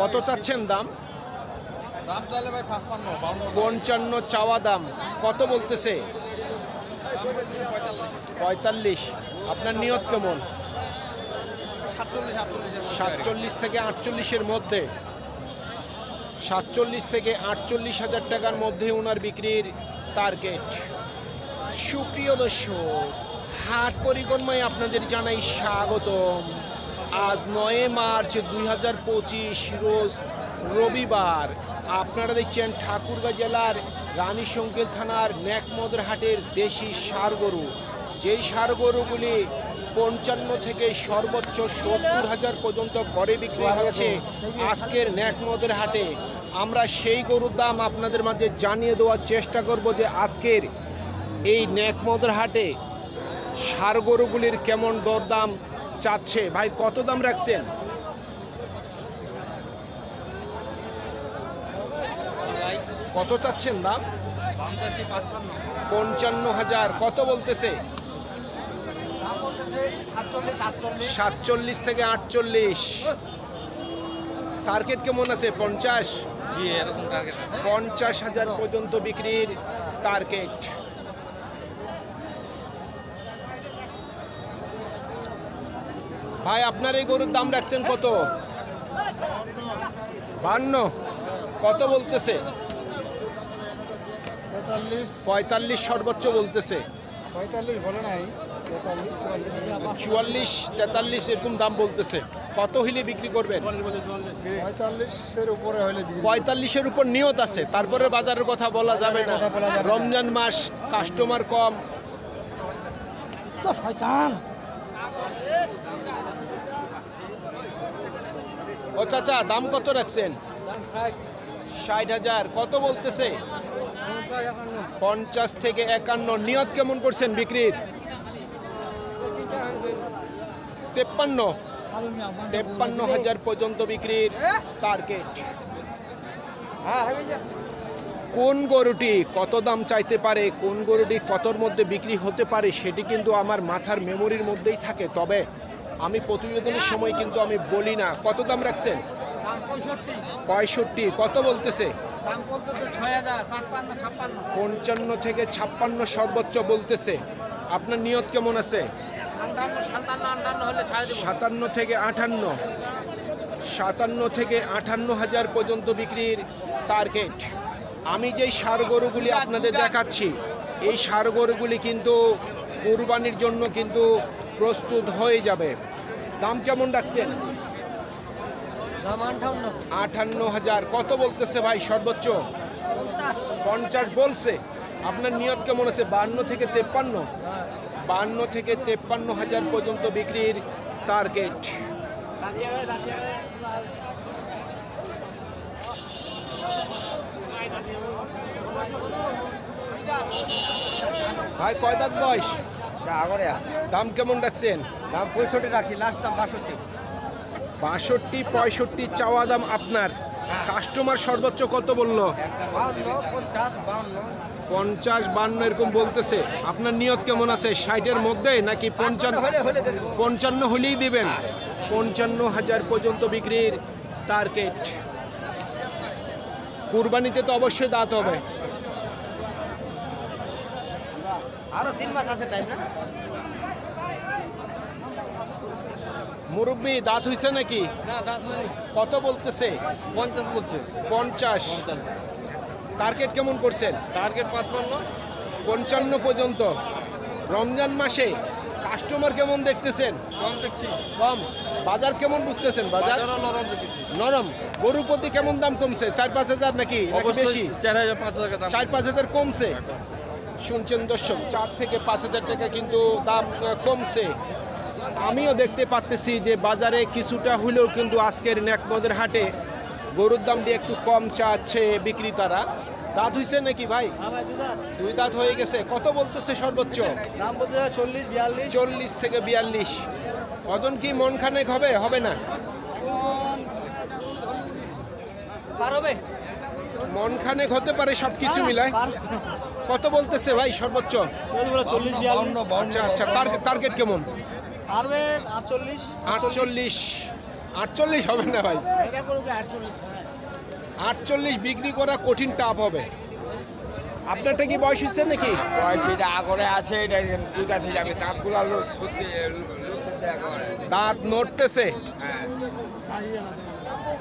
কত চাচ্ছেন দাম? দাম চাইলে ভাই পঞ্চান্ন চাওয়া দাম। কত বলতেছে? পঁয়তাল্লিশ। আপনার নিয়ত কেমন? সাতচল্লিশ থেকে আটচল্লিশের মধ্যে। সাতচল্লিশ থেকে আটচল্লিশ হাজার টাকার মধ্যে ওনার বিক্রির টার্গেট। সুপ্রিয় দর্শক হাট পরিক্রমায় আপনাদের জানাই স্বাগতম। আজ নয় মার্চ দুই হাজার পঁচিশ, রোজ রবিবার। আপনারা দেখছেন ঠাকুরগাঁ জেলার রানী সংকেল থানার ন্যাকমদের হাটের দেশি সার গরু যেই সার গরুগুলি পঞ্চান্ন থেকে সর্বোচ্চ সত্তর হাজার পর্যন্ত গড়ে বিক্রি হচ্ছে আজকের ন্যাকমদের হাটে আমরা সেই গরুর দাম আপনাদের মাঝে জানিয়ে দেওয়ার চেষ্টা করব যে আজকের এই ন্যাকমদের হাটে সার গরুগুলির কেমন দরদাম চাচ্ছে। ভাই কত দাম রাখছেন? কত চাচ্ছেন দাম? পঞ্চান্ন হাজার। কত বলতেছে? সাতচল্লিশ থেকে আটচল্লিশ। টার্গেট কেমন আছে? পঞ্চাশ? পঞ্চাশ হাজার পর্যন্ত বিক্রির টার্গেট ভাই আপনার এই গরুর দাম রাখছেন কত? বান্ন। কত বলতেছে? পঁয়তাল্লিশ। সর্বোচ্চ বলতেছে। পঁয়তাল্লিশ বলে নাই চুয়াল্লিশ। তেতাল্লিশ এরকম দাম বলতেছে। কত হইলে বিক্রি করবেন? পঁয়তাল্লিশের উপরে হলে পঁয়তাল্লিশের উপর নিয়ত আছে তারপরে বাজারের কথা বলা যাবে না। কথা বলা যাবে না। রমজান মাস কাস্টমার কম। ও চাচা, দাম কত রাখছেন? ষাট হাজার। কত বলতেছে? পঞ্চাশ থেকে একান্ন। নিয়ত কেমন করছেন বিক্রির? তেপ্পান্ন। তেপ্পান্ন হাজার পর্যন্ত বিক্রির টার্গেট কোন গরুটি কত দাম চাইতে পারে, কোন গরুটি কতর মধ্যে বিক্রি হতে পারে, সেটি কিন্তু আমার মাথার মেমোরির মধ্যেই থাকে। তবে আমি প্রতিবেদনের সময় কিন্তু আমি বলি না। কত দাম রাখছেন? পঁয়ষট্টি। কত বলতেছে? পঞ্চান্ন থেকে ছাপ্পান্ন সর্বোচ্চ বলতেছে। আপনার নিয়ত কেমন আছে? সাতান্ন থেকে আটান্ন সাতান্ন থেকে আটান্ন হাজার পর্যন্ত বিক্রির টার্গেট আমি যেই সার গরুগুলি আপনাদের দেখাচ্ছি এই সার গরুগুলি কিন্তু কোরবানির জন্য কিন্তু প্রস্তুত হয়ে যাবে। দাম কেমন দাম আটান্ন। হাজার। কত বলতেছে ভাই সর্বোচ্চ? পঞ্চাশ। পঞ্চাশ বলছে। আপনার নিয়ত কেমন আছে? বান্ন থেকে তেপ্পান্ন? বান্ন থেকে তেপ্পান্ন হাজার পর্যন্ত বিক্রির টার্গেট ভাই কয় দাঁত বয়স? আগরে দাম কেমন রাখছেন? দাম পঁয়ষট্টি রাখছি লাস্ট দাম বাষট্টি। বাষট্টি পঁয়ষট্টি চাওয়া দাম আপনার। কাস্টমার সর্বোচ্চ কত বলল? পঞ্চাশ বান্ন। এরকম বলতেছে। আপনার নিয়ত কেমন আছে? ষাটের মধ্যে নাকি পঞ্চান্ন? দিয়ে দেবো। পঞ্চান্ন হলেই দিবেন। পঞ্চান্ন হাজার পর্যন্ত বিক্রির টার্গেট কুরবানিতে তো অবশ্যই দাঁত হবে। আরও তিন মাস আছে টাইম না? মুরব্বী দাঁত হইছে নাকি? না দাঁত হয়নি। কত বলতেছে? পঞ্চাশ বলছে। পঞ্চাশ। টার্গেট কেমন করছেন? টার্গেট পাঁচপান্ন। পঞ্চান্ন পর্যন্ত। রমজান মাসে কাস্টমার কেমন দেখতেছেন? কম দেখছি। কম। বাজার কেমন বুঝতেছেন? বাজার? নরম দেখেছি। নরম। গরু প্রতি কেমন দাম কমছে? চার পাঁচ হাজার নাকি? নাকি বেশি? চার হাজার পাঁচ হাজার চার পাঁচ হাজার কমছে। শুনছেন দর্শক চার থেকে পাঁচ হাজার টাকা কিন্তু দাম কমছে। আমিও দেখতে পাচ্তেছি যে বাজারে কিছুটা হলেও কিন্তু আজকের ন্যাকমদের হাটে গরুর দামটি একটু কম চাচ্ছে বিক্রেতারা। দাঁত হইছে নাকি ভাই? দুই দাঁত। হয়ে গেছে। কত বলতেছে সর্বোচ্চ? দাম বলতে চল্লিশ বিয়াল্লিশ। চল্লিশ থেকে বিয়াল্লিশ। ওজন কি মন খানেক হবে? হবে না? মন খানেক হতে পারে সব কিছু মিলায় কত বলতেছে ভাই সর্বোচ্চ? আচ্ছা আচ্ছা টার্গেট কেমন? আটচল্লিশ আটচল্লিশ আটচল্লিশ হবে না ভাই? আটচল্লিশ হ্যাঁ। বিক্রি করা কঠিন টাপ হবে। আপনারটা কি বয়স হচ্ছে নাকি? পয়সাটা আগরে আছে এটা যাবে দাঁতগুলো ধরতে লুটতেছে একেবারে। দাঁত নড়তেছে? হ্যাঁ।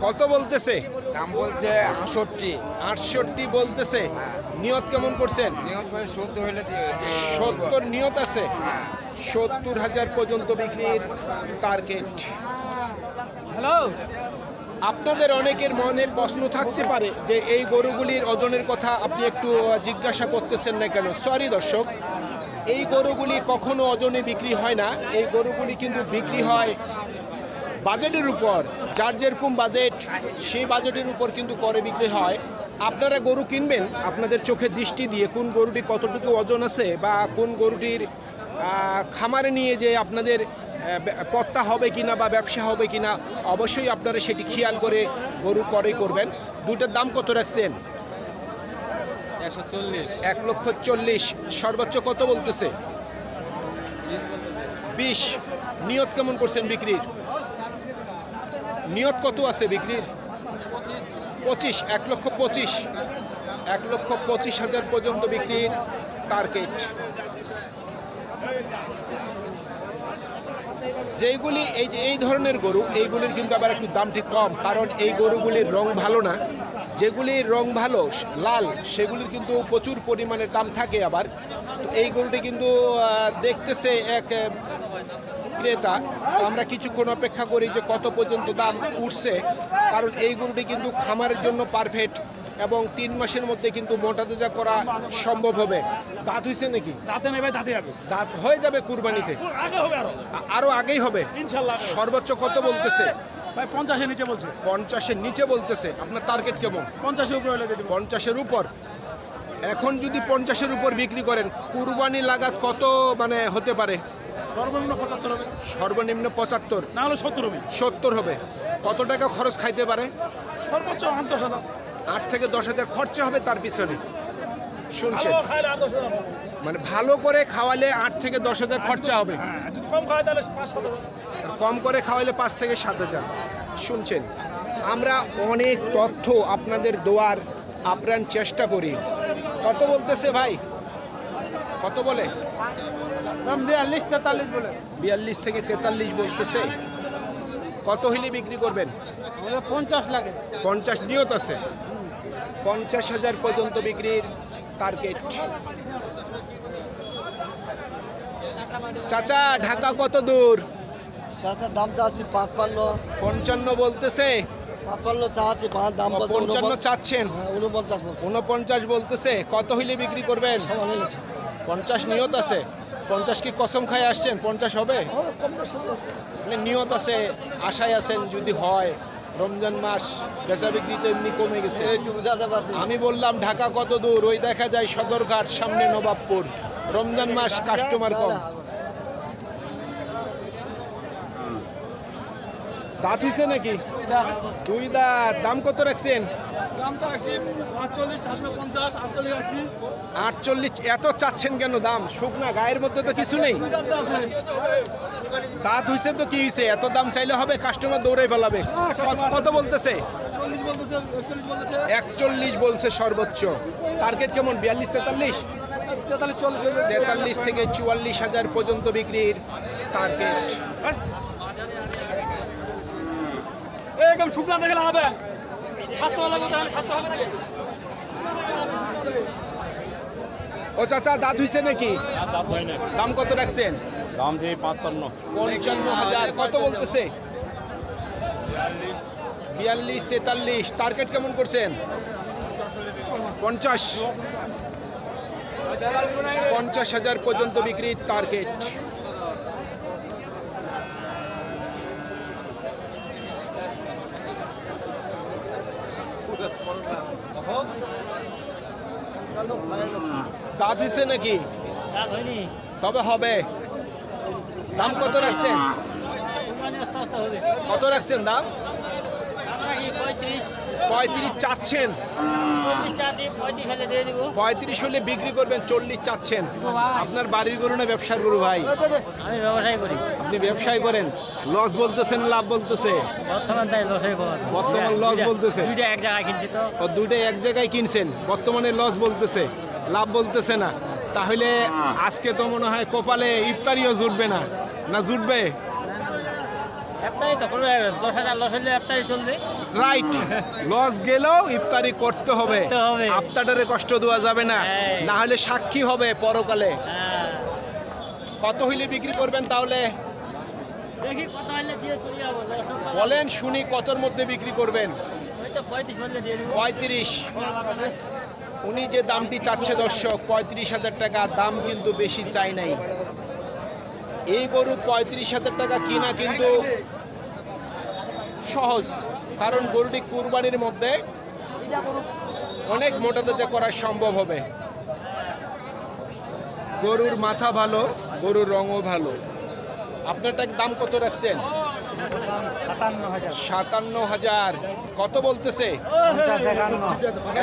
কত বলতেছে? দাম বলছে আষট্টি আটষট্টি বলতেছে। নিয়ত কেমন করছেন? নিয়ত করে সত্তর হলে সত্তর নিয়ত আছে? হ্যাঁ। সত্তর হাজার পর্যন্ত বিক্রির টার্গেট হ্যালো? আপনাদের অনেকের মনে প্রশ্ন থাকতে পারে যে এই গরুগুলির ওজনের কথা আপনি একটু জিজ্ঞাসা করতেছেন না কেন? সরি দর্শক এই গরুগুলি কখনো ওজনে বিক্রি হয় না। এই গরুগুলি কিন্তু বিক্রি হয় বাজেটের উপর যার যেরকম বাজেট সেই বাজেটের উপর কিন্তু করে বিক্রি হয়। আপনারা গরু কিনবেন আপনাদের চোখের দৃষ্টি দিয়ে কোন গরুটি কতটুকু ওজন আছে বা কোন গরুটির খামারে নিয়ে যে আপনাদের পত্তা হবে কিনা বা ব্যবসা হবে কিনা অবশ্যই আপনারা সেটি খেয়াল করে গরু করে করবেন। দুইটার দাম কত রাখছেন? চল্লিশ। এক লক্ষ চল্লিশ। সর্বোচ্চ কত বলতেছে। বিশ। নিয়ত কেমন করছেন বিক্রির? নিয়ত কত আছে বিক্রির? পঁচিশ, এক লক্ষ পঁচিশ। এক লক্ষ পঁচিশ হাজার পর্যন্ত বিক্রির টার্গেট যেইগুলি এই যে এই ধরনের গরু, এইগুলির কিন্তু আবার একটু দামটি কম, কারণ এই গরুগুলির রং ভালো না। যেগুলির রং ভালো, লাল, সেগুলির কিন্তু প্রচুর পরিমাণে দাম থাকে আবার। তো এই গরুটি কিন্তু দেখতেছে এক ক্রেতা আমরা কিছুক্ষণ অপেক্ষা করি যে কত পর্যন্ত দাম উঠছে কারণ এই গরুটি কিন্তু খামারের জন্য পারফেক্ট এবং তিন মাসের মধ্যে কিন্তু মোটা তাজা করা সম্ভব হবে। দাঁত হয়েছে নাকি? দাঁতে নেবে দাঁতে যাবে দাঁত হয়ে যাবে কুরবানিতে। আগে হবে আরও। আরও আগেই হবে। ইনশাল্লাহ সর্বোচ্চ কত বলতেছে? ভাই পঞ্চাশের নিচে বলছে। পঞ্চাশের নিচে বলতেছে। আপনার টার্গেট কেমন? পঞ্চাশের উপরে হলে দিয়ে পঞ্চাশের উপর। এখন যদি পঞ্চাশের উপর বিক্রি করেন কুরবানি লাগাত কত মানে হতে পারে? সর্বনিম্ন পঁচাত্তর হবে। সর্বনিম্ন পঁচাত্তর। না হলে সত্তর হবে। সত্তর হবে। কত টাকা খরচ খাইতে পারে? সর্বোচ্চ আট দশ হাজার। আট থেকে দশ হাজার খরচা হবে তার পিছনে। শুনছেন। মানে ভালো করে খাওয়ালে আট থেকে দশ হাজার খরচা হবে। হ্যাঁ কম তাহলে পাঁচ সাত কম করে খাওয়ালে পাঁচ থেকে সাত হাজার। শুনছেন? আমরা অনেক তথ্য আপনাদের দোয়ার আপ্রাণ চেষ্টা করি। কত বলতেছে ভাই? কত বলে? বিয়াল্লিশ তেতাল্লিশ বলে। বিয়াল্লিশ থেকে তেতাল্লিশ বলতেছে। কত হইলে বিক্রি করবেন? পঞ্চাশ লাগে। পঞ্চাশ নিয়ত আছে। পঞ্চাশ হাজার পর্যন্ত বিক্রির টার্গেট চাচা ঢাকা কত দূর? চাচা দাম চাচ্ছি পাঁচপান্ন। পঞ্চান্ন বলতেছে। পাঁচপান্ন চাচ্ছি পাঁচ দাম পঞ্চান্ন চাচ্ছেন। হ্যাঁ, উনপঞ্চাশ উনপঞ্চাশ বলতেছে। কত হইলে বিক্রি করবেন? পঞ্চাশ নিয়ত আছে। পঞ্চাশ কি কসম খায় আসছেন? পঞ্চাশ হবে। মানে নিয়ত আছে আশায় আছেন যদি হয় রমজান মাস বেচা বিক্রি তো এমনি কমে গেছে। আমি বললাম ঢাকা কত দূর? ওই দেখা যায় সদরঘাট সামনে নবাবপুর। রমজান মাস কাস্টমার কম। দাঁত হইছে নাকি? দুই দাঁত। দাম কত রাখছেন? আটচল্লিশ এত চাচ্ছেন কেন দাম? শুকনা গায়ের মধ্যে তো কিছু নেই। দাঁত হইছে তো কি হইছে? এত দাম চাইলে হবে কাস্টমার দৌড়ে ফেলাবে কত- বলতেছে? একচল্লিশ বলছে সর্বোচ্চ। টার্গেট কেমন? বিয়াল্লিশ তেতাল্লিশ? তেতাল্লিশ তেতাল্লিশ থেকে চুয়াল্লিশ হাজার পর্যন্ত বিক্রির টার্গেট। একদম শুকনা দেখলে হবে। স্বাস্থ্য লাগবে তাহলে স্বাস্থ্য হবে নাকি? ও চাচা দাঁত হইছে নাকি? দাম কত রাখছেন? দাম দিয়ে পাঁচপান্ন। পঞ্চান্ন হাজার। কত বলতেছে? বিয়াল্লিশ তেতাল্লিশ। টার্গেট কেমন করছেন? পঞ্চাশ। পঞ্চাশ হাজার পর্যন্ত বিক্রির টার্গেট। দাঁত হইছে নাকি? তবে হবে। দাম কত রাখছেন? কত রাখছেন দাম? পঁয়ত্রিশ চাচ্ছেন। পঁয়ত্রিশ হলে বিক্রি করবেন চল্লিশ চাচ্ছেন। আপনার বাড়ির গরু না ব্যবসার গরু ভাই? আমি ব্যবসায় করি। আপনি ব্যবসায় করেন? লস বলতেছেন লাভ বলতেছে? বর্তমান দুইটা- বলতেছে। দুইটা এক জায়গায় কিনছি তো। ও দুইটাই এক জায়গায় কিনছেন বর্তমানে লস বলতেছে। লাভ বলতেছে না। তাহলে আজকে তো মনে হয় কপালে ইফতারিও জুটবে না। না জুটবে? রাইট লস গেলেও ইফতারি করতে হবে। করতে কষ্ট দেওয়া যাবে না। হ্যাঁ। না হলে সাক্ষী হবে পরকালে। হ্যাঁ। কত হইলে বিক্রি করবেন তাহলে? বলেন শুনি কতর মধ্যে বিক্রি করবেন? পঁয়ত্রিশ। উনি যে দামটি চাচ্ছে দর্শক, পঁয়ত্রিশ হাজার টাকা, দাম কিন্তু বেশি চাই নাই। এই গরু পঁয়ত্রিশ হাজার টাকা কিনা কিন্তু সহজ, কারণ গরুটি কুরবানির মধ্যে অনেক মোটা তাজা করা সম্ভব হবে। গরুর মাথা ভালো, গরুর রঙও ভালো। আপনারটা দাম কত রাখছেন? সাতান্ন হাজার। কত বলতেছে?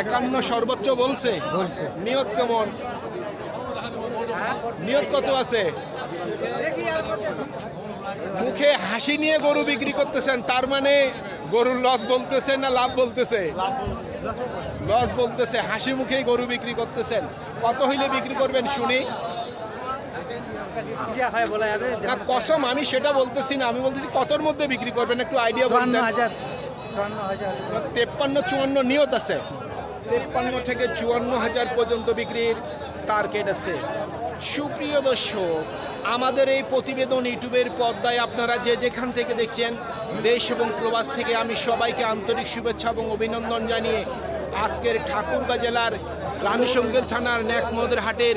একান্ন। সর্বোচ্চ বলছে। নিয়ত কেমন? নিয়ত কত আছে? মুখে হাসি নিয়ে গরু বিক্রি করতেছেন তার মানে গরুর লস বলতেছে না লাভ বলতেছে? লস বলতেছে হাসি মুখেই গরু বিক্রি করতেছেন। কত হইলে বিক্রি করবেন শুনি? না কসম আমি সেটা বলতেছি না। আমি বলতেছি কতর মধ্যে বিক্রি করবেন? একটু আইডিয়া হাজার। তেপ্পান্ন চুয়ান্ন নিয়ত আছে। তেপ্পান্ন থেকে চুয়ান্ন হাজার পর্যন্ত বিক্রির টার্গেট আছে। সুপ্রিয় দর্শক আমাদের এই প্রতিবেদন ইউটিউবের পর্দায় আপনারা যে যেখান থেকে দেখছেন দেশ এবং প্রবাস থেকে আমি সবাইকে আন্তরিক শুভেচ্ছা এবং অভিনন্দন জানিয়ে আজকের ঠাকুরগাঁ জেলার রানীশঙ্গেল থানার ন্যাকমদের হাটের